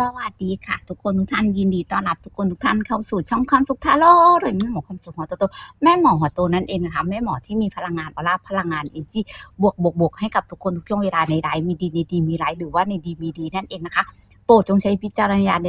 สวัสดีค่ะ ทุกคนทุกท่านยินดีต้อนรับทุกคนทุกท่านเข้าสู่ช่องความสุขทาโร่หรือแม่หมอความสุขหัวโตๆแม่หมอหัวโตนั่นเองนะคะแม่หมอที่มีพลังงานออร่าพลังงานเอจีบวกบวกบวกให้กับทุกคนทุกช่วงเวลาในไลฟ์มีดีในดีมีไลฟ์หรือว่าในดีมีดีนั่นเองนะคะ โปรดจงใช้พิจารณญาณ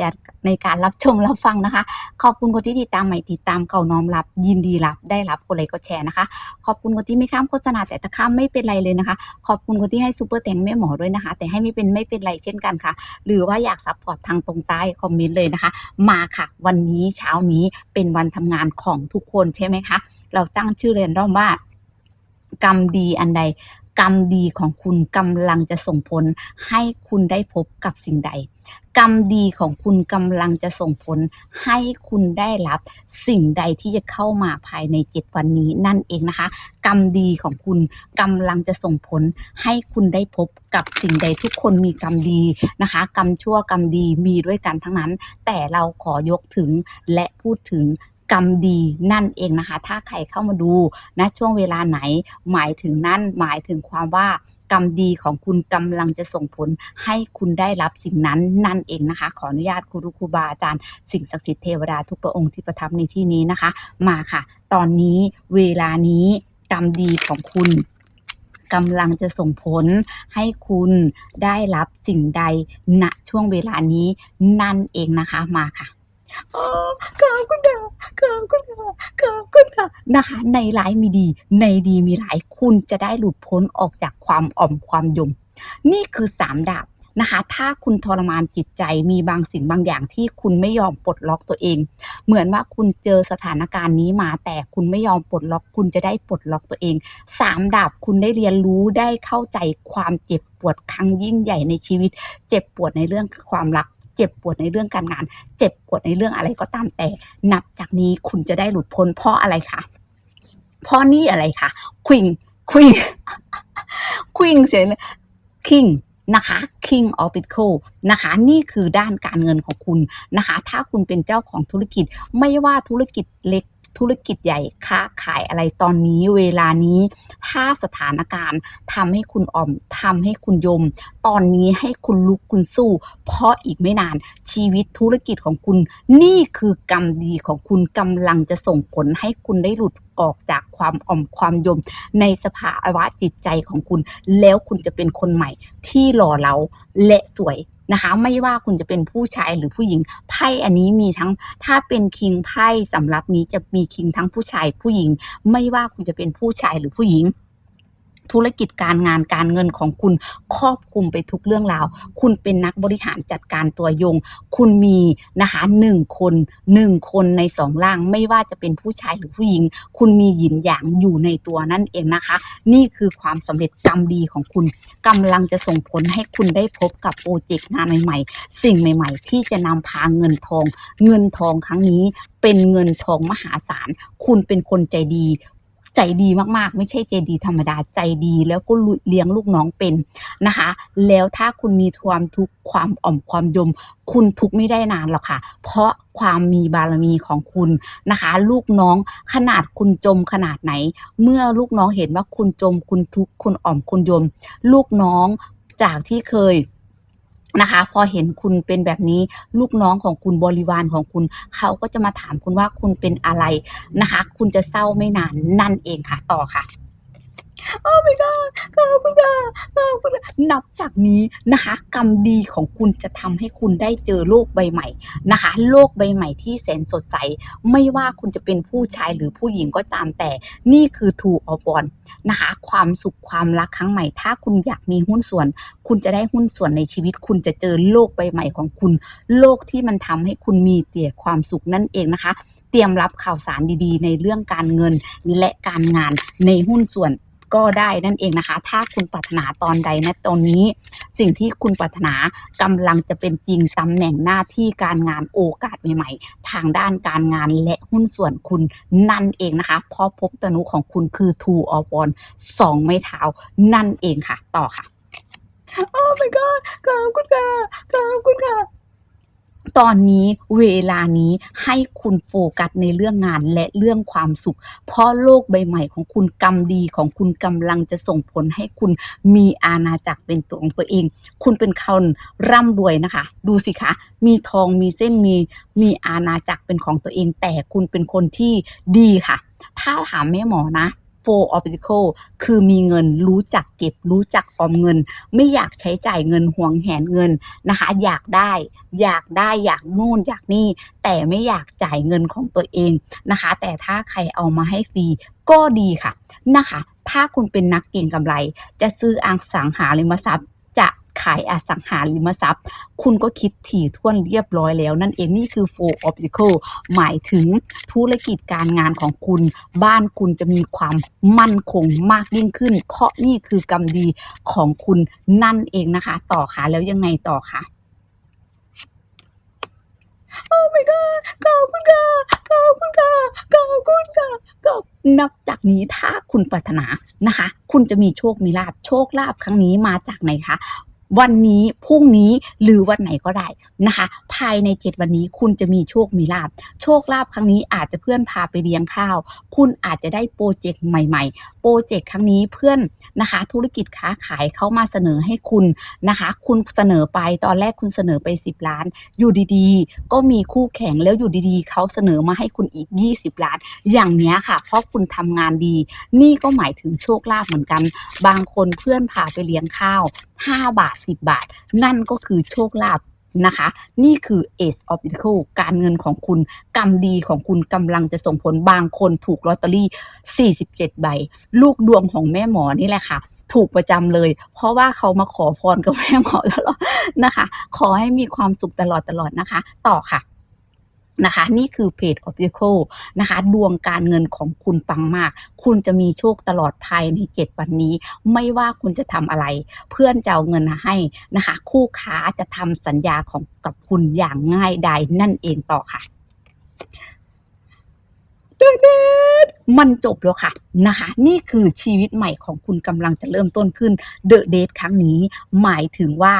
ในการรับชมรับฟังนะคะ ขอบคุณคนที่ติดตามใหม่ติดตามเก่าน้อมรับ ยินดีรับ ได้รับกดไลค์กดแชร์นะคะ ขอบคุณคนที่ไม่ข้ามโฆษณาแต่ตะข้ามไม่เป็นไรเลยนะคะ ขอบคุณคนที่ให้ซูเปอร์แตงแม่หมอด้วยนะคะ แต่ให้ไม่เป็นไม่เป็นไรเช่นกันค่ะ หรือว่าอยากซัพพอร์ตทางตรงใต้คอมเมนต์เลยนะคะ มาค่ะ วันนี้เช้านี้เป็นวันทำงานของทุกคนใช่ไหมคะ เราตั้งชื่อเรียนร่อมว่ากรรมดีอันใด กรรมดีของคุณกำลังจะส่งผลให้คุณได้พบกับสิ่งใด กรรมดีของคุณกำลังจะส่งผลให้คุณได้รับสิ่งใดที่จะเข้ามาภายในเจ็ดวันนี้นั่นเองนะคะ กรรมดีของคุณกำลังจะส่งผลให้คุณได้พบกับสิ่งใดทุกคนมีกรรมดีนะคะ กรรมชั่วกรรมดีมีด้วยกันทั้งนั้น แต่เราขอยกถึงและพูดถึง กรรมดีนั่นเองนะคะ ถ้าใครเข้ามาดูนะช่วงเวลาไหน หมายถึงนั่นหมายถึงความว่ากรรมดีของคุณกำลังจะส่งผลให้คุณได้รับสิ่งนั้นนั่นเองนะคะ ขออนุญาตครูรุครูบาอาจารย์สิ่งศักดิ์สิทธิ์เทวดาทุกพระองค์ที่ประทับในที่นี้นะคะ มาค่ะ ตอนนี้เวลานี้กรรมดีของคุณกำลังจะส่งผลให้คุณได้รับสิ่งใดณช่วงเวลานี้นั่นเองนะคะมาค่ะ อ๋อขอบคุณค่ะขอบคุณค่ะขอบคุณค่ะนะคะ ในร้ายมีดี ในดีมีหลายคุณจะได้หลุดพ้นออกจากความอ่อมความยม นี่คือสามดาบนะคะ ถ้าคุณทรมานจิตใจมีบางสิ่งบางอย่างที่คุณไม่ยอมปลดล็อกตัวเอง เหมือนว่าคุณเจอสถานการณ์นี้มาแต่คุณไม่ยอมปลดล็อก คุณจะได้ปลดล็อกตัวเอง สามดาบคุณได้เรียนรู้ได้เข้าใจความเจ็บปวดครั้งยิ่งใหญ่ในชีวิต เจ็บปวดในเรื่องความรัก เจ็บปวดในเรื่องการงาน เจ็บปวดในเรื่องอะไรก็ตามแต่ นับจากนี้คุณจะได้หลุดพ้นเพราะอะไรคะเพราะนี่อะไรคะควิงควิงควิงเสียเลยคิงนะคะ King of p e n t a c l e นะคะ นี่คือด้านการเงินของคุณนะคะ ถ้าคุณเป็นเจ้าของธุรกิจไม่ว่าธุรกิจเล็ก ธุรกิจใหญ่ค้าขายอะไรตอนนี้เวลานี้ ถ้าสถานการณ์ทำให้คุณอ่อมทำให้คุณยม ตอนนี้ให้คุณลุกคุณสู้ เพราะอีกไม่นานชีวิตธุรกิจของคุณ นี่คือกรรมดีของคุณกำลังจะส่งผลให้คุณได้หลุด ออกจากความอ่อมความยมในสภาวะจิตใจของคุณ แล้วคุณจะเป็นคนใหม่ที่หล่อเหลาและสวยนะคะ ไม่ว่าคุณจะเป็นผู้ชายหรือผู้หญิงไพ่อันนี้มีทั้งถ้าเป็นคิงไพ่สำหรับนี้จะมีคิงทั้งผู้ชายผู้หญิง ไม่ว่าคุณจะเป็นผู้ชายหรือผู้หญิง ธุรกิจการงานการเงินของคุณครอบคลุมไปทุกเรื่องราว คุณเป็นนักบริหารจัดการตัวยง คุณมีนะคะหนึ่งคนหนึ่งคนในสองร่างไม่ว่าจะเป็นผู้ชายหรือผู้หญิง คุณมีหยินหยางอยู่ในตัวนั่นเองนะคะ นี่คือความสำเร็จกรรมดีของคุณกำลังจะส่งผลให้คุณได้พบกับโปรเจกต์งานใหม่ๆ สิ่งใหม่ๆ ที่จะนำพาเงินทอง เงินทองครั้งนี้เป็นเงินทองมหาศาล คุณเป็นคนใจดี ใจดีมากๆ ไม่ใช่ใจดีธรรมดาใจดี แล้วก็เลี้ยงลูกน้องเป็นนะคะ แล้วถ้าคุณมีความทุกข์ความอ่อมความยม คุณทุกข์ไม่ได้นานหรอกค่ะ เพราะความมีบารมีของคุณนะคะ ลูกน้องขนาดคุณจมขนาดไหน เมื่อลูกน้องเห็นว่าคุณจมคุณทุกข์คุณอ่อมคุณยม ลูกน้องจากที่เคย นะคะ พอเห็นคุณเป็นแบบนี้ลูกน้องของคุณบริวารของคุณ เขาก็จะมาถามคุณว่าคุณเป็นอะไรนะคะ คุณจะเศร้าไม่นานนั่นเองค่ะ ต่อค่ะ โอ้ my god ขอบคุณค่ะขอบคุณค่ะนับจากนี้นะคะ กรรมดีของคุณจะทำให้คุณได้เจอโลกใบใหม่นะคะ โลกใบใหม่ที่แสนสดใส ไม่ว่าคุณจะเป็นผู้ชายหรือผู้หญิงก็ตามแต่ นี่คือ Two of One นะคะ ความสุขความรักครั้งใหม่ ถ้าคุณอยากมีหุ้นส่วน คุณจะได้หุ้นส่วนในชีวิต คุณจะเจอโลกใบใหม่ของคุณ โลกที่มันทำให้คุณมีแต่ความสุขนั่นเองนะคะ เตรียมรับข่าวสารดีๆ ในเรื่องการเงินและการงานในหุ้นส่วน ก็ได้นั่นเองนะคะ ถ้าคุณปรารถนาตอนใดนะตอนนี้ สิ่งที่คุณปรารถนากำลังจะเป็นจริงตำแหน่งหน้าที่การงานโอกาสใหม่ๆ ทางด้านการงานและหุ้นส่วนคุณนั่นเองนะคะ เพราะภพตนุของคุณคือ two of one สองไม้เท้านั่นเองค่ะ ต่อค่ะ โอ้ my god ขอบคุณค่ะขอบคุณค่ะ ตอนนี้เวลานี้ให้คุณโฟกัสในเรื่องงานและเรื่องความสุข เพราะโลกใบใหม่ของคุณกรรมดีของคุณกำลังจะส่งผลให้คุณมีอาณาจักรเป็นตัวของตัวเอง คุณเป็นคนร่ำรวยนะคะ ดูสิคะ มีทองมีเส้นมีมีอาณาจักรเป็นของตัวเอง แต่คุณเป็นคนที่ดีค่ะ ถ้าถามแม่หมอนะ four obstacle คือมีเงินรู้จักเก็บรู้จักออมเงิน ไม่อยากใช้จ่ายเงินห่วงแหนเงินนะคะ อยากได้ อยากได้อยากนู่นอยากนี่ แต่ไม่อยากจ่ายเงินของตัวเองนะคะ แต่ถ้าใครเอามาให้ฟรีก็ดีค่ะนะคะ ถ้าคุณเป็นนักเก็งกำไร จะซื้ออสังหาริมทรัพย์จะ ขายอสังหาริมทรัพย์ คุณก็คิดถี่ถ้วนเรียบร้อยแล้ว นั่นเองนี่คือ four obstacle หมายถึงธุรกิจการงานของคุณ บ้านคุณจะมีความมั่นคงมากยิ่งขึ้น เพราะนี่คือกรรมดีของคุณนั่นเองนะคะ ต่อค่ะแล้วยังไงต่อคะโอ้ my god ขอบคุณค่ะขอบคุณค่ะขอบคุณค่ะก็นับจากนี้ถ้าคุณปรารถนานะคะ คุณจะมีโชคมีลาบโชคลาภครั้งนี้มาจากไหนคะ วันนี้พรุ่งนี้หรือวันไหนก็ได้นะคะ ภายใน7วันนี้คุณจะมีโชคมีลาบโชคลาภครั้งนี้อาจจะเพื่อนพาไปเลี้ยงข้าว คุณอาจจะได้โปรเจกต์ใหม่ ๆ โปรเจกต์ครั้งนี้เพื่อนนะคะ ธุรกิจค้าขายเขามาเสนอให้คุณนะคะ คุณเสนอไปตอนแรกคุณเสนอไป 10 ล้าน อยู่ดีๆ ก็มีคู่แข่งแล้วอยู่ดีๆ เขาเสนอมาให้คุณอีก 20 ล้าน อย่างเนี้ยค่ะ เพราะคุณทำงานดี นี่ก็หมายถึงโชคลาภเหมือนกัน บางคนเพื่อนพาไปเลี้ยงข้าว 5 บาท10บาท นั่นก็คือโชคลาภนะคะ นี่คือ Ace of Pentacles การเงินของคุณกรรมดีของคุณกำลังจะส่งผลบางคนถูกลอตเตอรี่ 47 ใบ ลูกดวงของแม่หมอนี่แหละค่ะ ถูกประจำเลย เพราะว่าเขามาขอพรกับแม่หมอตลอดนะคะ ขอให้มีความสุขตลอดตลอดนะคะ ต่อค่ะ นะคะ นี่คือเพจ Oracle นะคะ ดวงการเงินของคุณปังมาก คุณจะมีโชคตลอดภายใน 7 วันนี้ ไม่ว่าคุณจะทำอะไร เพื่อนจะเอาเงินมาให้นะคะ คู่ค้าจะทำสัญญาของกับคุณอย่างง่ายดายนั่นเองต่อค่ะเดเดทมันจบแล้วค่ะนะคะ นี่คือชีวิตใหม่ของคุณกำลังจะเริ่มต้นขึ้นเดอะเดทครั้งนี้ หมายถึงว่า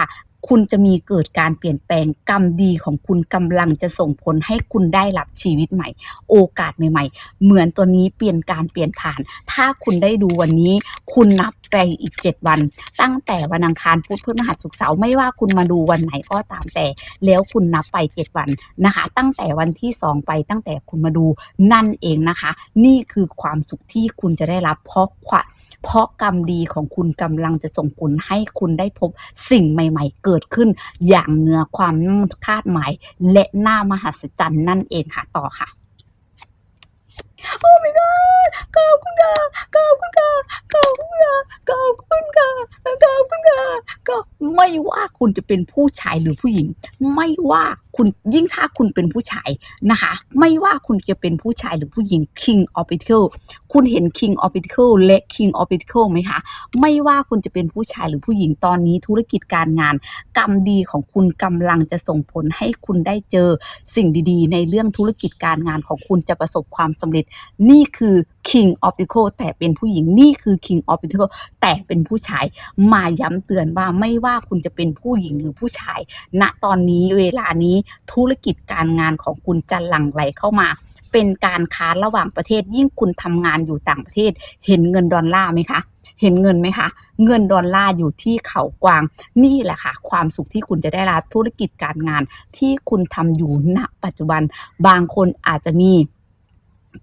คุณจะมีเกิดการเปลี่ยนแปลงกรรมดีของคุณกำลังจะส่งผลให้คุณได้รับชีวิตใหม่ โอกาสใหม่ ๆ เหมือนตัวนี้เปลี่ยนการเปลี่ยนผ่าน ถ้าคุณได้ดูวันนี้ คุณนับไปอีก 7 วัน ตั้งแต่วันอังคารพุธพฤหัสศุกร์เสาร์ไม่ว่าคุณมาดูวันไหนก็ตามแต่ แล้วคุณนับไป 7 วันนะคะ ตั้งแต่วันที่ 2 ไปตั้งแต่คุณมาดูนั่นเองนะคะ นี่คือความสุขที่คุณจะได้รับเพราะความเพราะกรรมดีของคุณกำลังจะส่งผลให้คุณได้พบสิ่งใหม่ ๆเกิดขึ้นอย่างเหนือความคาดหมาย และน่ามหัศจรรย์นั่นเองค่ะต่อค่ะโอ้ไม่ได้ขอบคุณค่ะขอบคุณค่ะขอบคุณค่ะขอบคุณค่ะขอบคุณค่ะก็ไม่ว่าคุณจะเป็นผู้ชายหรือผู้หญิง ไม่ว่า คุณยิ่งถ้าคุณเป็นผู้ชายนะคะ ไม่ว่าคุณจะเป็นผู้ชายหรือผู้หญิง King of Pentacles คุณเห็น King of Pentacles และ King of Pentacles ไหมคะ ไม่ว่าคุณจะเป็นผู้ชายหรือผู้หญิงตอนนี้ธุรกิจการงาน กรรมดีของคุณกำลังจะส่งผลให้คุณได้เจอสิ่งดีๆ ในเรื่องธุรกิจการงานของคุณจะประสบความสำเร็จนี่คือ King of p e n t a c l e แต่เป็นผู้หญิงนี่คือ King of p e n t a c l e แต่เป็นผู้ชายมาย้ำเตือนว่าไม่ว่าคุณจะเป็นผู้หญิงหรือผู้ชาย ณตอนนี้เวลานี้ธุรกิจการงานของคุณจะหลั่งไหลเข้ามา เป็นการค้าระหว่างประเทศ ยิ่งคุณทำงานอยู่ต่างประเทศ เห็นเงินดอลลาร์ไหมคะเห็นเงินไหมคะ เงินดอลลาร์อยู่ที่เขากวาง นี่แหละค่ะ ความสุขที่คุณจะได้รับธุรกิจการงานที่คุณทำอยู่ณปัจจุบัน บางคนอาจจะมี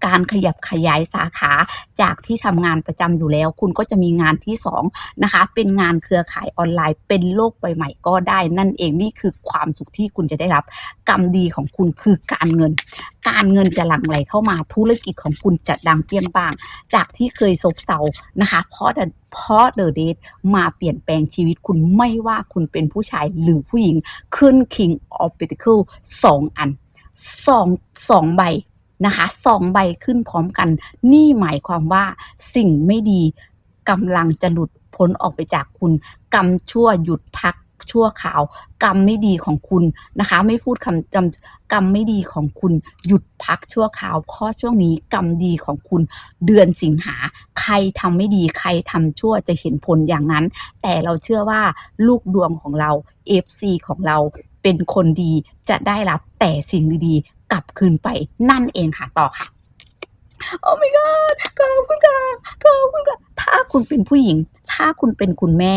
การขยับขยายสาขาจากที่ทำงานประจำอยู่แล้ว คุณก็จะมีงานที่สองนะคะเป็นงานเครือข่ายออนไลน์ เป็นโลกใบใหม่ก็ได้นั่นเองนี่คือความสุขที่คุณจะได้รับ กรรมดีของคุณคือการเงิน การเงินจะหลั่งไหลเข้ามาธุรกิจของคุณจะดังเปี้ยงป้าง จากที่เคยซบเซานะคะเพราะเดเพราะเดอะเดทมาเปลี่ยนแปลงชีวิตคุณไม่ว่าคุณเป็นผู้ชายหรือผู้หญิงขึ้น King of Pentacles สองอันสองสองใบ นะคะสองใบขึ้นพร้อมกัน นี่หมายความว่าสิ่งไม่ดีกำลังจะหลุดพ้นออกไปจากคุณกรรมชั่วหยุดพักชั่วข่าว กรรมไม่ดีของคุณนะคะ ไม่พูดคำจำกรรมไม่ดีของคุณ หยุดพักชั่วข่าวเพราะช่วงนี้กรรมดีของคุณ เดือนสิงหา ใครทำไม่ดีใครทำชั่วจะเห็นผลอย่างนั้น แต่เราเชื่อว่าลูกดวงของเรา FC ของเราเป็นคนดีจะได้รับแต่สิ่งดีๆ กลับคืนไปนั่นเองค่ะต่อค่ะโอ้ my god ขอบคุณค่ะขอบคุณค่ะถ้าคุณเป็นผู้หญิง ถ้าคุณเป็นคุณแม่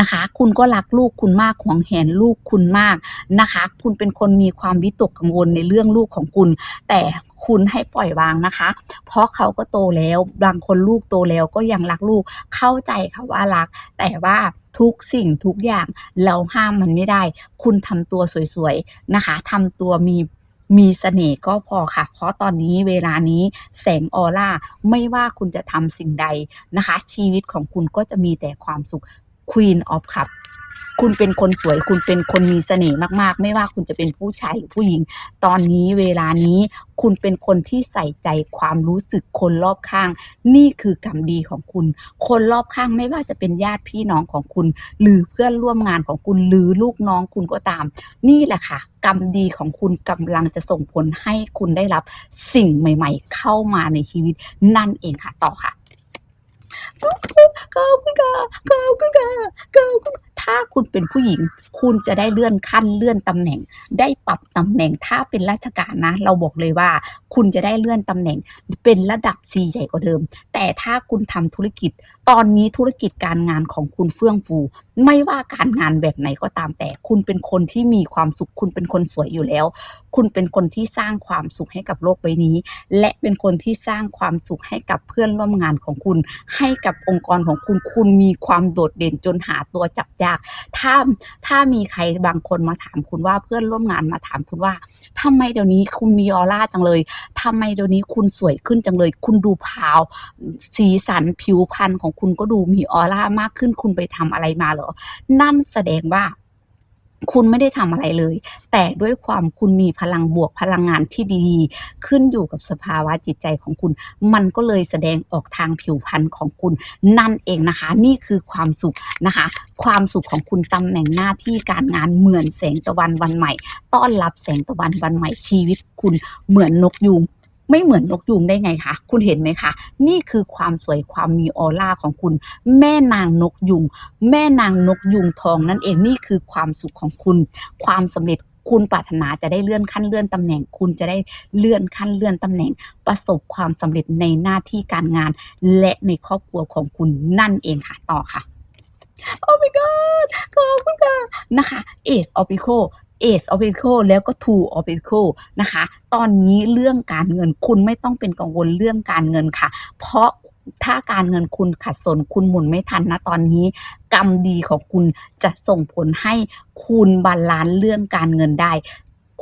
นะคะ คุณก็รักลูกคุณมากหวงแหนลูกคุณมากนะคะ คุณเป็นคนมีความวิตกกังวลในเรื่องลูกของคุณ แต่คุณให้ปล่อยวางนะคะ เพราะเขาก็โตแล้วบางคนลูกโตแล้วก็ยังรักลูกเข้าใจค่ะว่ารัก แต่ว่าทุกสิ่งทุกอย่างเราห้ามมันไม่ได้ คุณทำตัวสวยๆนะคะทำตัวมี มีเสน่ห์ก็พอค่ะ เพราะตอนนี้เวลานี้แสงออร่า ไม่ว่าคุณจะทำสิ่งใดนะคะ ชีวิตของคุณก็จะมีแต่ความสุข Queen of Cup คุณเป็นคนสวย คุณเป็นคนมีเสน่ห์มากๆ ไม่ว่าคุณจะเป็นผู้ชายหรือผู้หญิง ตอนนี้เวลานี้คุณเป็นคนที่ใส่ใจความรู้สึกคนรอบข้าง นี่คือกรรมดีของคุณ คนรอบข้างไม่ว่าจะเป็นญาติพี่น้องของคุณ หรือเพื่อนร่วมงานของคุณหรือลูกน้องคุณก็ตาม นี่แหละค่ะ กรรมดีของคุณกำลังจะส่งผลให้คุณได้รับสิ่งใหม่ ๆ เข้ามาในชีวิตนั่นเองค่ะต่อค่ะ ขอบคุณค่ะขอบคุณค่ะขอบคุณถ้าคุณเป็นผู้หญิง คุณจะได้เลื่อนขั้นเลื่อนตำแหน่ง ได้ปรับตำแหน่งถ้าเป็นราชการนะ เราบอกเลยว่า คุณจะได้เลื่อนตำแหน่ง เป็นระดับ C ใหญ่กว่าเดิม แต่ถ้าคุณทำธุรกิจ ตอนนี้ธุรกิจการงานของคุณเฟื่องฟู ไม่ว่าการงานแบบไหนก็ตามแต่ คุณเป็นคนที่มีความสุข คุณเป็นคนสวยอยู่แล้ว คุณเป็นคนที่สร้างความสุขให้กับโลกใบนี้ และเป็นคนที่สร้างความสุขให้กับเพื่อนร่วมงานของคุณ ให้กับองค์กรของคุณคุณมีความโดดเด่นจนหาตัวจับยาก ถ้าถ้ามีใครบางคนมาถามคุณว่าเพื่อนร่วมงานมาถามคุณว่าทำไมเดี๋ยวนี้คุณมีออร่าจังเลยทำไมเดี๋ยวนี้คุณสวยขึ้นจังเลย คุณดูพาว สีสันผิวพรรณของคุณก็ดูมีออร่ามากขึ้นคุณไปทำอะไรมาเหรอ นั่นแสดงว่า คุณไม่ได้ทำอะไรเลย แต่ด้วยความคุณมีพลังบวกพลังงานที่ดี ขึ้นอยู่กับสภาวะจิตใจของคุณ มันก็เลยแสดงออกทางผิวพรรณของคุณ นั่นเองนะคะ นี่คือความสุขนะคะ ความสุขของคุณตำแหน่งหน้าที่การงานเหมือนแสงตะวันวันใหม่ ต้อนรับแสงตะวันวันใหม่ชีวิตคุณเหมือนนกยูง ไม่เหมือนนกยูงได้ไงคะ คุณเห็นไหมคะ นี่คือความสวยความมีออร่าของคุณ แม่นางนกยุง แม่นางนกยุงทองนั่นเอง นี่คือความสุขของคุณ ความสำเร็จคุณปรารถนาจะได้เลื่อนขั้นเลื่อนตำแหน่ง คุณจะได้เลื่อนขั้นเลื่อนตำแหน่ง ประสบความสำเร็จในหน้าที่การงาน และในครอบครัวของคุณนั่นเองค่ะ ต่อค่ะ โอ้ my god ขอบคุณค่ะ นะคะ Ace of Pentacles Ace of Pentacles แล้วก็ Two of Pentacles นะคะ ตอนนี้เรื่องการเงินคุณไม่ต้องเป็นกังวลเรื่องการเงินค่ะ เพราะถ้าการเงินคุณขัดสนคุณหมุนไม่ทันนะตอนนี้ กรรมดีของคุณจะส่งผลให้คุณบาลานซ์เรื่องการเงินได้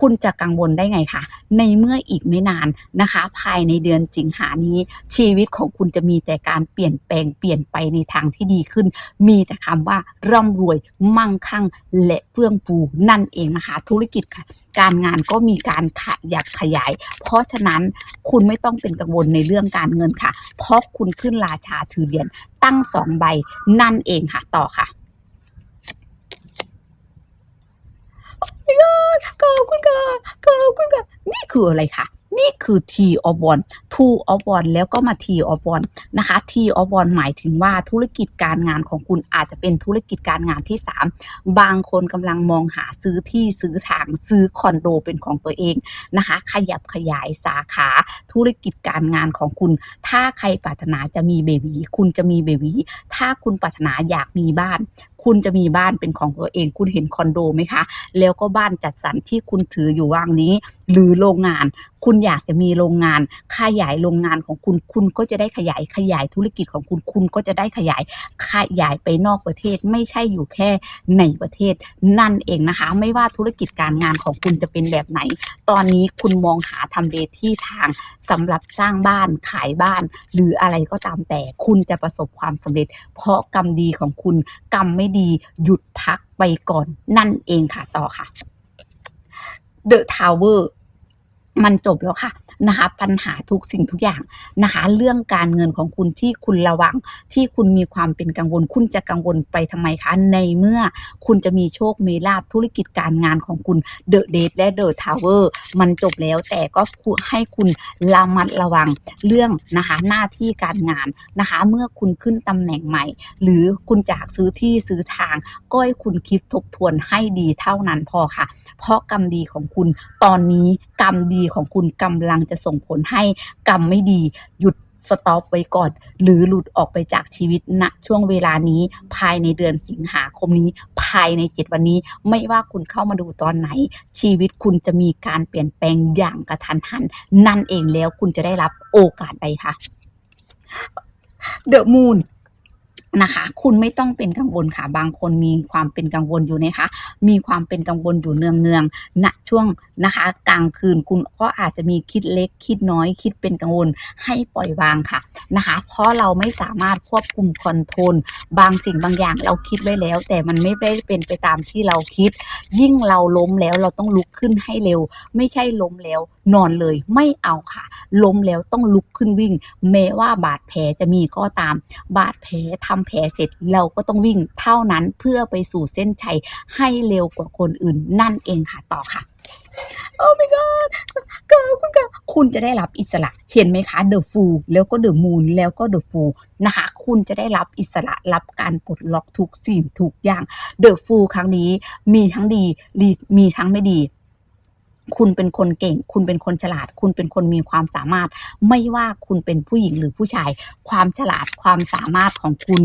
คุณจะกังวลได้ไงคะในเมื่ออีกไม่นานนะคะ ภายในเดือนสิงหานี้ ชีวิตของคุณจะมีแต่การเปลี่ยนแปลงเปลี่ยนไปในทางที่ดีขึ้น มีแต่คำว่าร่ำรวยมั่งคั่งและเฟื่องฟูนั่นเองนะคะ ธุรกิจค่ะ การงานก็มีการขยับขยาย เพราะฉะนั้นคุณไม่ต้องเป็นกังวลในเรื่องการเงินค่ะ เพราะคุณขึ้นราชาถือเหรียญตั้งสองใบนั่นเองค่ะต่อค่ะ ขอบคุณค่ะขอบคุณค่ะนี่คืออะไรคะนี่คือ T of One Two of One แล้วก็มา T of One นะคะ T of One หมายถึงว่าธุรกิจการงานของคุณอาจจะเป็นธุรกิจการงานที่ 3 บางคนกำลังมองหาซื้อที่ซื้อทางซื้อคอนโดเป็นของตัวเองนะคะ ขยับขยายสาขาธุรกิจการงานของคุณ ถ้าใครปรารถนาจะมีเบบีคุณจะมีเบบีถ้าคุณปรารถนาอยากมีบ้าน คุณจะมีบ้านเป็นของตัวเอง คุณเห็นคอนโดไหมคะ แล้วก็บ้านจัดสรรที่คุณถืออยู่ว่างนี้ หรือโรงงาน คุณอยากจะมีโรงงาน ขยายโรงงานของคุณ คุณก็จะได้ขยายขยายธุรกิจของคุณ คุณก็จะได้ขยายขยายไปนอกประเทศ ไม่ใช่อยู่แค่ในประเทศ นั่นเองนะคะ ไม่ว่าธุรกิจการงานของคุณจะเป็นแบบไหน ตอนนี้คุณมองหาทำเลที่ทางสำหรับสร้างบ้านขายบ้าน หรืออะไรก็ตามแต่ คุณจะประสบความสำเร็จ เพราะกรรมดีของคุณกรรมไม่ดี หยุดพักไปก่อนนั่นเองค่ะต่อค่ะ The Tower มันจบแล้วค่ะนะคะ ปัญหาทุกสิ่งทุกอย่างนะคะ เรื่องการเงินของคุณที่คุณระวังที่คุณมีความเป็นกังวล คุณจะกังวลไปทำไมคะในเมื่อคุณจะมีโชคมีลาภธุรกิจการงานของคุณเดอะเดทและเดอะทาวเวอร์มันจบแล้วแต่ก็ให้คุณระมัดระวังเรื่องนะคะหน้าที่การงานนะคะ เมื่อคุณขึ้นตำแหน่งใหม่ หรือคุณอยากซื้อที่ซื้อทาง ก็ให้คุณคิดทบทวนให้ดีเท่านั้นพอค่ะ เพราะกรรมดีของคุณตอนนี้ กรรมดีของคุณกำลังจะส่งผลให้กรรมไม่ดีหยุดสต็อปไว้ก่อน หรือหลุดออกไปจากชีวิตณช่วงเวลานี้ภายในเดือนสิงหาคมนี้ ภายในเจ็ดวันนี้ ไม่ว่าคุณเข้ามาดูตอนไหน ชีวิตคุณจะมีการเปลี่ยนแปลงอย่างกระทันหัน นั่นเองแล้วคุณจะได้รับโอกาสใดคะเดอะมูน นะคะ คุณไม่ต้องเป็นกังวลค่ะ บางคนมีความเป็นกังวลอยู่นะคะ มีความเป็นกังวลอยู่เนืองๆณช่วงนะคะ กลางคืนคุณก็อาจจะมีคิดเล็กคิดน้อย คิดเป็นกังวลให้ปล่อยวางค่ะนะคะ เพราะเราไม่สามารถควบคุมคอนโทรลบางสิ่งบางอย่างเราคิดไว้แล้ว แต่มันไม่ได้เป็นไปตามที่เราคิด ยิ่งเราล้มแล้วเราต้องลุกขึ้นให้เร็ว ไม่ใช่ล้มแล้วนอนเลยไม่เอาค่ะ ล้มแล้วต้องลุกขึ้นวิ่ง แม้ว่าบาดแผลจะมีก็ตาม บาดแผลทำแผลเสร็จเราก็ต้องวิ่งเท่านั้นเพื่อไปสู่เส้นชัยให้เร็วกว่าคนอื่นนั่นเองค่ะต่อค่ะโอ้ my god ขอบคุณค่ะคุณจะได้รับอิสระเห็นไหมคะ The Fool แล้วก็ The Moon แล้วก็ The Fool นะคะ คุณจะได้รับอิสระรับการปลดล็อกทุกสิ่งทุกอย่าง The Fool ครั้งนี้มีทั้งดีมีทั้งไม่ดี คุณเป็นคนเก่ง คุณเป็นคนฉลาด คุณเป็นคนมีความสามารถ ไม่ว่าคุณเป็นผู้หญิงหรือผู้ชาย ความฉลาดความสามารถของคุณ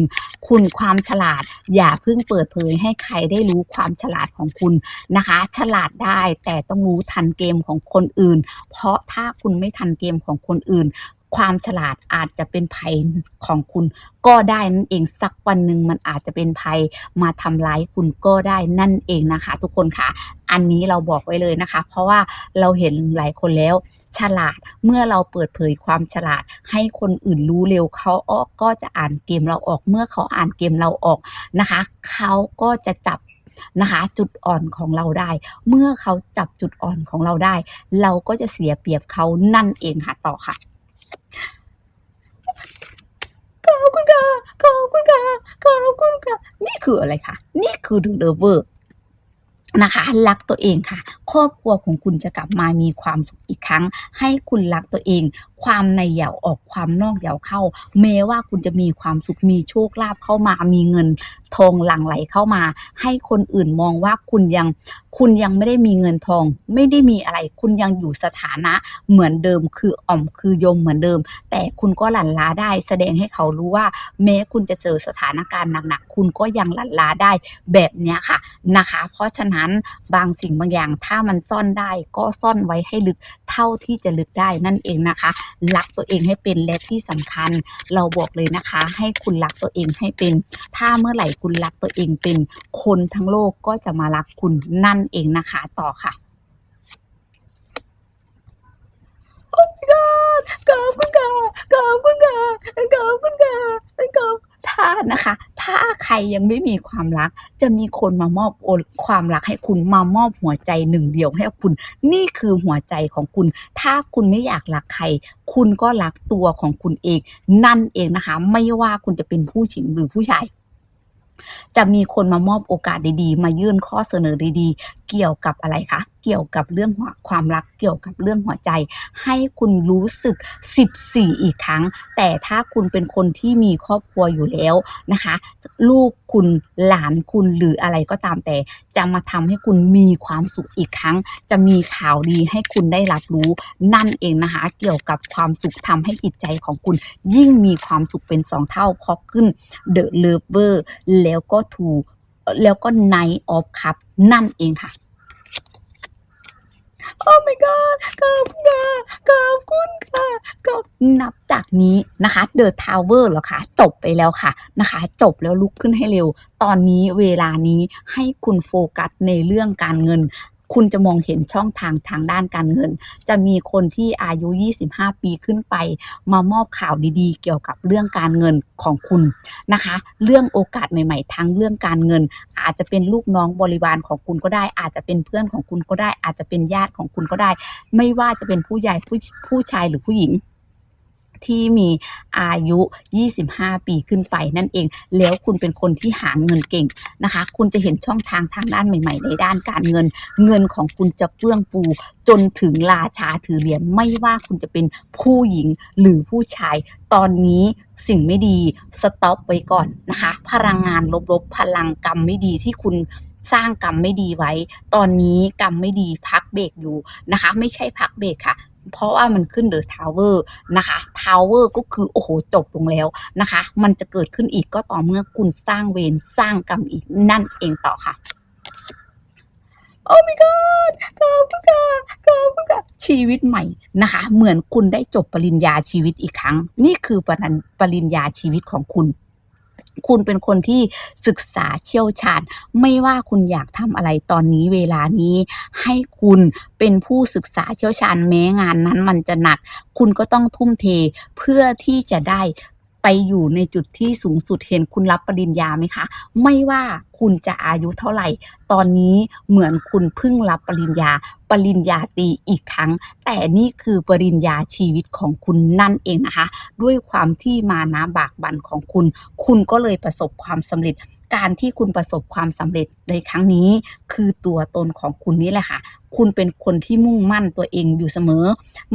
คุณความฉลาด อย่าเพิ่งเปิดเผยให้ใครได้รู้ความฉลาดของคุณนะคะ ฉลาดได้แต่ต้องรู้ทันเกมของคนอื่น เพราะถ้าคุณไม่ทันเกมของคนอื่น ความฉลาดอาจจะเป็นภัยของคุณก็ได้นั่นเองสักวันหนึ่งมันอาจจะเป็นภัยมาทำร้ายคุณก็ได้นั่นเองนะคะ ทุกคนค่ะ อันนี้เราบอกไว้เลยนะคะ เพราะว่าเราเห็นหลายคนแล้ว ฉลาดเมื่อเราเปิดเผยความฉลาด ให้คนอื่นรู้เร็วเขาออกก็จะอ่านเกมเราออกเมื่อเขาอ่านเกมเราออกนะคะเขาก็จะจับนะคะจุดอ่อนของเราได้ เมื่อเขาจับจุดอ่อนของเราได้ เราก็จะเสียเปรียบเขานั่นเองค่ะต่อค่ะ ข อบคุณค่ะ ขอบคุณค่ะ ขอบคุณค่ะ นี่คืออะไรคะ นี่คือ The Lover นะคะ รักตัวเองค่ะ ครอบครัวของคุณจะกลับมามีความสุขอีกครั้ง ให้คุณรักตัวเอง ความในเหยาออกความนอกเหยาเข้า แม้ว่าคุณจะมีความสุขมีโชคลาภเข้ามา มีเงินทองหลั่งไหลเข้ามา ให้คนอื่นมองว่าคุณยังคุณยังไม่ได้มีเงินทอง ไม่ได้มีอะไร คุณยังอยู่สถานะเหมือนเดิม คืออ่อมคือยมเหมือนเดิม แต่คุณก็หลั่นล้าได้ แสดงให้เขารู้ว่า แม้คุณจะเจอสถานการณ์หนักๆคุณก็ยังหลั่นล้าได้แบบนี้ค่ะนะคะ เพราะฉะนั้นบางสิ่งบางอย่างถ้ามันซ่อนได้ก็ซ่อนไว้ให้ลึกเท่าที่จะลึกได้นั่นเองนะคะรักตัวเองให้เป็นและที่สำคัญ เราบอกเลยนะคะ ให้คุณรักตัวเองให้เป็น ถ้าเมื่อไหร่คุณรักตัวเองเป็น คนทั้งโลกก็จะมารักคุณนั่นเองนะคะต่อค่ะ โอ้ my god ขอบคุณค่ะขอบคุณค่ะขอบคุณค่ะขอบถ้านะคะ ถ้าใครยังไม่มีความรัก จะมีคนมามอบโอนความรักให้คุณมามอบหัวใจหนึ่งเดียวให้คุณ นี่คือหัวใจของคุณ ถ้าคุณไม่อยากรักใคร คุณก็รักตัวของคุณเอง นั่นเองนะคะ ไม่ว่าคุณจะเป็นผู้หญิงหรือผู้ชายจะมีคนมามอบโอกาสดีๆ มายื่นข้อเสนอดีๆเกี่ยวกับอะไรคะ เกี่ยวกับเรื่องหัวความรัก เกี่ยวกับเรื่องหัวใจ ให้คุณรู้สึก 14 อีกครั้ง แต่ถ้าคุณเป็นคนที่มีครอบครัวอยู่แล้วนะคะ ลูกคุณหลานคุณหรืออะไรก็ตามแต่ จะมาทำให้คุณมีความสุขอีกครั้ง จะมีข่าวดีให้คุณได้รับรู้ นั่นเองนะคะ เกี่ยวกับความสุขทำให้จิตใจของคุณ ยิ่งมีความสุขเป็นสองเท่าเพราะขึ้น The Lover แล้วก็ To แล้วก็ Night of Cup นั่นเองค่ะ โอ้ my god ขอบคุณค่ะขอบคุณค่ะก็นับจากนี้นะคะ The Tower เหรอคะจบไปแล้วค่ะนะคะ จบแล้วลุกขึ้นให้เร็ว ตอนนี้เวลานี้ให้คุณโฟกัสในเรื่องการเงิน คุณจะมองเห็นช่องทางทางด้านการเงิน จะมีคนที่อายุ 25 ปีขึ้นไป มามอบข่าวดีๆ เกี่ยวกับเรื่องการเงินของคุณนะคะ เรื่องโอกาสใหม่ๆ ทั้งเรื่องการเงิน อาจจะเป็นลูกน้องบริวารของคุณก็ได้ อาจจะเป็นเพื่อนของคุณก็ได้ อาจจะเป็นญาติของคุณก็ได้ ไม่ว่าจะเป็นผู้ใหญ่ผู้ผู้ชายหรือผู้หญิง ที่มีอายุ 25 ปีขึ้นไปนั่นเอง แล้วคุณเป็นคนที่หาเงินเก่งนะคะ คุณจะเห็นช่องทางทางด้านใหม่ ๆ ในด้านการเงิน เงินของคุณจะเฟื่องฟู จนถึงราชาถือเหรียญไม่ว่าคุณจะเป็นผู้หญิงหรือผู้ชาย ตอนนี้สิ่งไม่ดีสต็อปไว้ก่อนนะคะ พลังงานลบๆ พลังกรรมไม่ดีที่คุณสร้างกรรมไม่ดีไว้ ตอนนี้กรรมไม่ดีพักเบรกอยู่นะคะ ไม่ใช่พักเบรกค่ะ เพราะว่ามันขึ้นเดอะทาวเวอร์นะคะทาวเวอร์ก็คือโอ้โหจบลงแล้วนะคะ มันจะเกิดขึ้นอีกก็ต่อเมื่อคุณสร้างเวรสร้างกรรมอีกนั่นเองต่อค่ะโอ้ my god ขอบคุณค่ะขอบคุณค่ะชีวิตใหม่นะคะ เหมือนคุณได้จบปริญญาชีวิตอีกครั้ง นี่คือปริญปริญญาชีวิตของคุณ คุณเป็นคนที่ศึกษาเชี่ยวชาญ ไม่ว่าคุณอยากทำอะไรตอนนี้เวลานี้ ให้คุณเป็นผู้ศึกษาเชี่ยวชาญแม้งานนั้นมันจะหนัก คุณก็ต้องทุ่มเทเพื่อที่จะได้ ไปอยู่ในจุดที่สูงสุดเห็นคุณรับปริญญาไหมคะ ไม่ว่าคุณจะอายุเท่าไหร่ ตอนนี้เหมือนคุณเพิ่งรับปริญญา ปริญญาตีอีกครั้ง แต่นี่คือปริญญาชีวิตของคุณนั่นเองนะคะ ด้วยความที่มานะบากบั่นของคุณ คุณก็เลยประสบความสำเร็จ การที่คุณประสบความสำเร็จในครั้งนี้ คือตัวตนของคุณนี่แหละค่ะ คุณเป็นคนที่มุ่งมั่นตัวเองอยู่เสมอ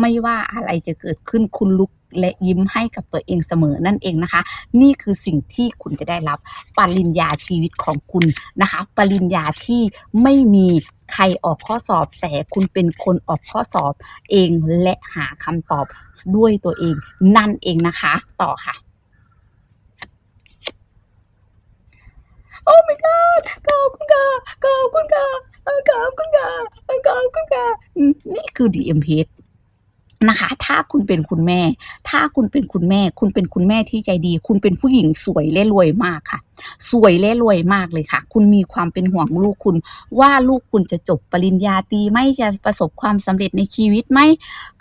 ไม่ว่าอะไรจะเกิดขึ้นคุณลุกและยิ้มให้กับตัวเองเสมอนั่นเองนะคะ นี่คือสิ่งที่คุณจะได้รับปริญญาชีวิตของคุณนะคะปริญญาที่ไม่มีใครออกข้อสอบแต่คุณเป็นคนออกข้อสอบเองและหาคำตอบด้วยตัวเองนั่นเองนะคะ ต่อค่ะ โอ้ my god ขอบคุณค่ะขอบคุณค่ะขอบคุณค่ะขอบคุณค่ะนี่คือ DM p นะคะ ถ้าคุณเป็นคุณแม่ ถ้าคุณเป็นคุณแม่ คุณเป็นคุณแม่ที่ใจดี คุณเป็นผู้หญิงสวยและรวยมากค่ะ สวยและรวยมากเลยค่ะ คุณมีความเป็นห่วงลูกคุณ ว่าลูกคุณจะจบปริญญาตรีไหมจะประสบความสำเร็จในชีวิตไหม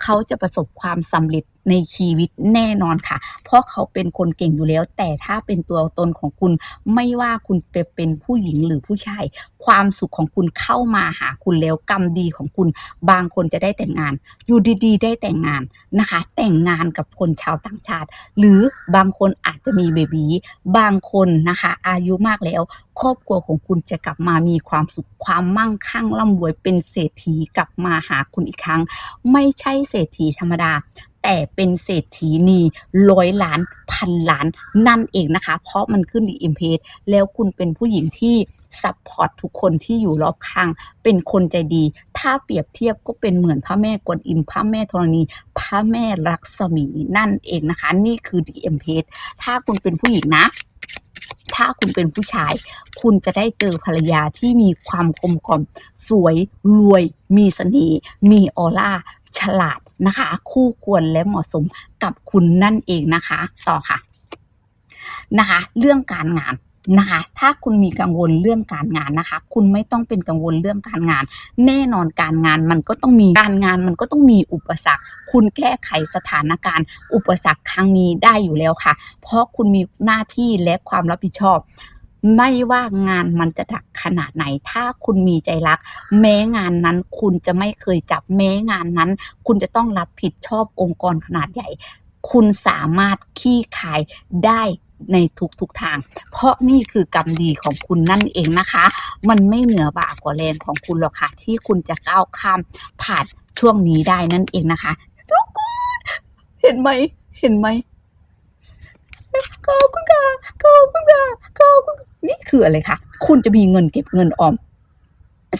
เขาจะประสบความสำเร็จในชีวิตแน่นอนค่ะ เพราะเขาเป็นคนเก่งอยู่แล้ว แต่ถ้าเป็นตัวตนของคุณไม่ว่าคุณเป็นผู้หญิงหรือผู้ชาย ความสุขของคุณเข้ามาหาคุณแล้วกรรมดีของคุณ บางคนจะได้แต่งงาน อยู่ดีๆ ได้แต่งงานนะคะ แต่งงานกับคนชาวต่างชาติ หรือบางคนอาจจะมีเบบีบางคนนะคะ อายุมากแล้ว ครอบครัวของคุณจะกลับมามีความสุขความมั่งคั่งร่ำรวยเป็นเศรษฐีกลับมาหาคุณอีกครั้ง ไม่ใช่เศรษฐีธรรมดา แต่เป็นเศรษฐีนีร้อยล้านพันล้านนั่นเองนะคะ เพราะมันขึ้นดีอิมเพสแล้วคุณเป็นผู้หญิงที่ซัพพอร์ตทุกคนที่อยู่รอบข้าง เป็นคนใจดี ถ้าเปรียบเทียบก็เป็นเหมือนพระแม่กวนอิม พระแม่ธรณี พระแม่ลักษมีนั่นเองนะคะ นี่คือดีเอ็มเพสถ้าคุณเป็นผู้หญิงนะถ้าคุณเป็นผู้ชาย คุณจะได้เจอภรรยาที่มีความกลมกล่อม สวย รวย มีเสน่ห์ มีออร่า ฉลาด นะคะ คู่ควรและเหมาะสมกับคุณนั่นเองนะคะ ต่อค่ะนะคะ เรื่องการงานนะคะ ถ้าคุณมีกังวลเรื่องการงานนะคะ คุณไม่ต้องเป็นกังวลเรื่องการงาน แน่นอนการงานมันก็ต้องมีการงานมันก็ต้องมีอุปสรรค คุณแก้ไขสถานการณ์ อุปสรรคครั้งนี้ได้อยู่แล้วค่ะ เพราะคุณมีหน้าที่และความรับผิดชอบ ไม่ว่างานมันจะหนักขนาดไหน ถ้าคุณมีใจรัก แม้งานนั้นคุณจะไม่เคยจับ แม้งานนั้น คุณจะต้องรับผิดชอบองค์กรขนาดใหญ่ คุณสามารถขี้ขายได้ในทุกๆทาง เพราะนี่คือกรรมดีของคุณนั่นเองนะคะ มันไม่เหนือบ่ากว่าแรงของคุณหรอกค่ะ ที่คุณจะก้าวข้ามผ่านช่วงนี้ได้นั่นเองนะคะทุกคนเห็นไหม เห็นไหมขอบคุณค่ะ คืออะไรคะ คุณจะมีเงินเก็บเงินออม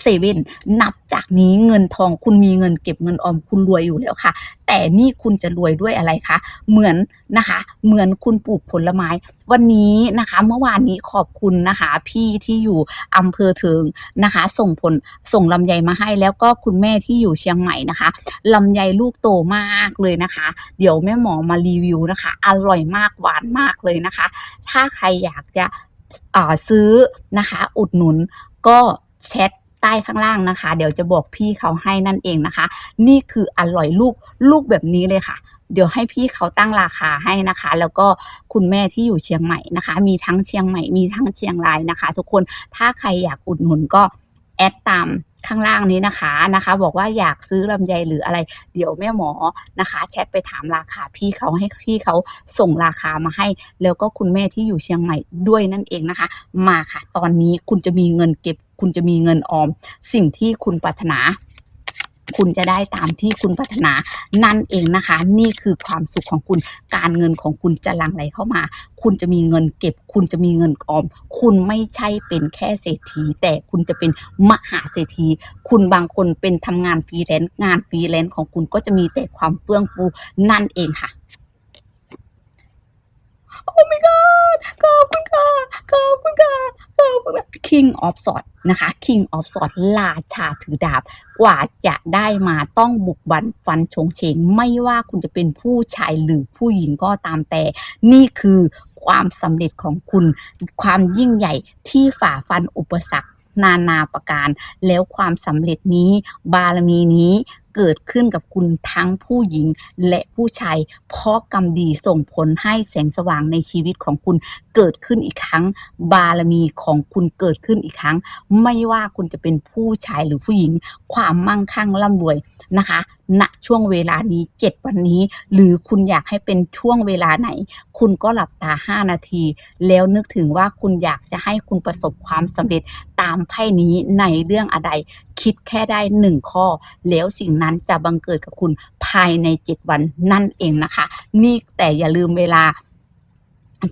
เซเว่นนับจากนี้เงินทองคุณมีเงินเก็บเงินออมคุณรวยอยู่แล้วค่ะ แต่นี่คุณจะรวยด้วยอะไรคะ เหมือนนะคะ เหมือนคุณปลูกผลไม้ วันนี้นะคะ เมื่อวานนี้ขอบคุณนะคะ พี่ที่อยู่อำเภอเถิงนะคะ ส่งผลส่งลำไยมาให้แล้วก็คุณแม่ที่อยู่เชียงใหม่นะคะลำไยลูกโตมากเลยนะคะ เดี๋ยวแม่หมอมารีวิวนะคะ อร่อยมากหวานมากเลยนะคะ ถ้าใครอยากจะ ซื้อนะคะ อุดหนุนก็แชทใต้ข้างล่างนะคะ เดี๋ยวจะบอกพี่เขาให้นั่นเองนะคะ นี่คืออร่อยลูกลูกแบบนี้เลยค่ะ เดี๋ยวให้พี่เขาตั้งราคาให้นะคะ แล้วก็คุณแม่ที่อยู่เชียงใหม่นะคะ มีทั้งเชียงใหม่มีทั้งเชียงรายนะคะ ทุกคนถ้าใครอยากอุดหนุนก็แอดตาม ข้างล่างนี้นะคะนะคะ บอกว่าอยากซื้อลำไยหรืออะไร เดี๋ยวแม่หมอนะคะแชทไปถามราคาพี่เขาให้พี่เขาส่งราคามาให้ แล้วก็คุณแม่ที่อยู่เชียงใหม่ด้วยนั่นเองนะคะ มาค่ะ ตอนนี้คุณจะมีเงินเก็บ คุณจะมีเงินออม สิ่งที่คุณปรารถนา คุณจะได้ตามที่คุณปรารถนานั่นเองนะคะ นี่คือความสุขของคุณการเงินของคุณจะหลั่งไหลเข้ามา คุณจะมีเงินเก็บ คุณจะมีเงินออม คุณไม่ใช่เป็นแค่เศรษฐี แต่คุณจะเป็นมหาเศรษฐี คุณบางคนเป็นทำงานฟรีแลนซ์งานฟรีแลนซ์ของคุณก็จะมีแต่ความเฟื่องฟูนั่นเองค่ะ โอ้ my god ขอบคุณค่ะขอบคุณค่ะขอบคุณค่ะ King of Swords นะคะ King of Swords ราชาถือดาบ กว่าจะได้มาต้องบุกบันฟันชงเฉงไม่ว่าคุณจะเป็นผู้ชายหรือผู้หญิงก็ตามแต่ นี่คือความสำเร็จของคุณ ความยิ่งใหญ่ที่ฝ่าฟันอุปสรรคนานาประการ แล้วความสำเร็จนี้ บารมีนี้เกิดขึ้นกับคุณทั้งผู้หญิงและผู้ชาย เพราะกรรมดีส่งผลให้แสงสว่างในชีวิตของคุณเกิดขึ้นอีกครั้ง บารมีของคุณเกิดขึ้นอีกครั้ง ไม่ว่าคุณจะเป็นผู้ชายหรือผู้หญิง ความมั่งคั่งร่ำรวยนะคะ ณช่วงเวลานี้ 7 วันนี้ หรือคุณอยากให้เป็นช่วงเวลาไหน คุณก็หลับตา 5 นาที แล้วนึกถึงว่าคุณอยากจะให้คุณประสบความสำเร็จตามไพ่นี้ในเรื่องอะไร คิดแค่ได้หนึ่งข้อ แล้วสิ่งนั้นจะบังเกิดกับคุณภายใน 7 วันนั่นเองนะคะ นี่แต่อย่าลืมเวลา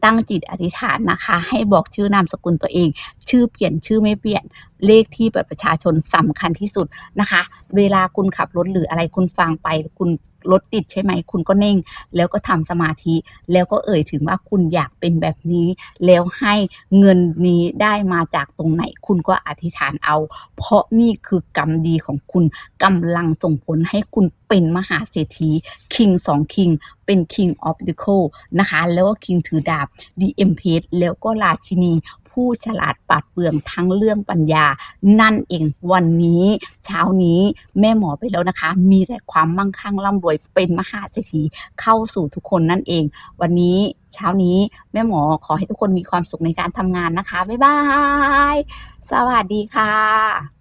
ตั้งจิตอธิษฐานนะคะ ให้บอกชื่อนามสกุลตัวเอง ชื่อเปลี่ยนชื่อไม่เปลี่ยนเลขที่บัตรประชาชนสำคัญที่สุดนะคะ เวลาคุณขับรถหรืออะไรคุณฟังไป คุณ รถติดใช่ไหม คุณก็เน่ง แล้วก็ทำสมาธิ แล้วก็เอ่ยถึงว่าคุณอยากเป็นแบบนี้ แล้วให้เงินนี้ได้มาจากตรงไหน คุณก็อธิษฐานเอา เพราะนี่คือกรรมดีของคุณกำลังส่งผลให้คุณเป็นมหาเศรษฐี King 2 King เป็น King of the c o นะคะ แล้วก็ King ถือดาบ The Empress แล้วก็ราชินี ผู้ฉลาดปราดเปรื่องทั้งเรื่องปัญญา นั่นเองวันนี้ เช้านี้แม่หมอไปแล้วนะคะ มีแต่ความมั่งคั่งร่ำรวยเป็นมหาเศรษฐีเข้าสู่ทุกคนนั่นเอง วันนี้เช้านี้แม่หมอขอให้ทุกคนมีความสุขในการทำงานนะคะ บ๊ายบาย สวัสดีค่ะ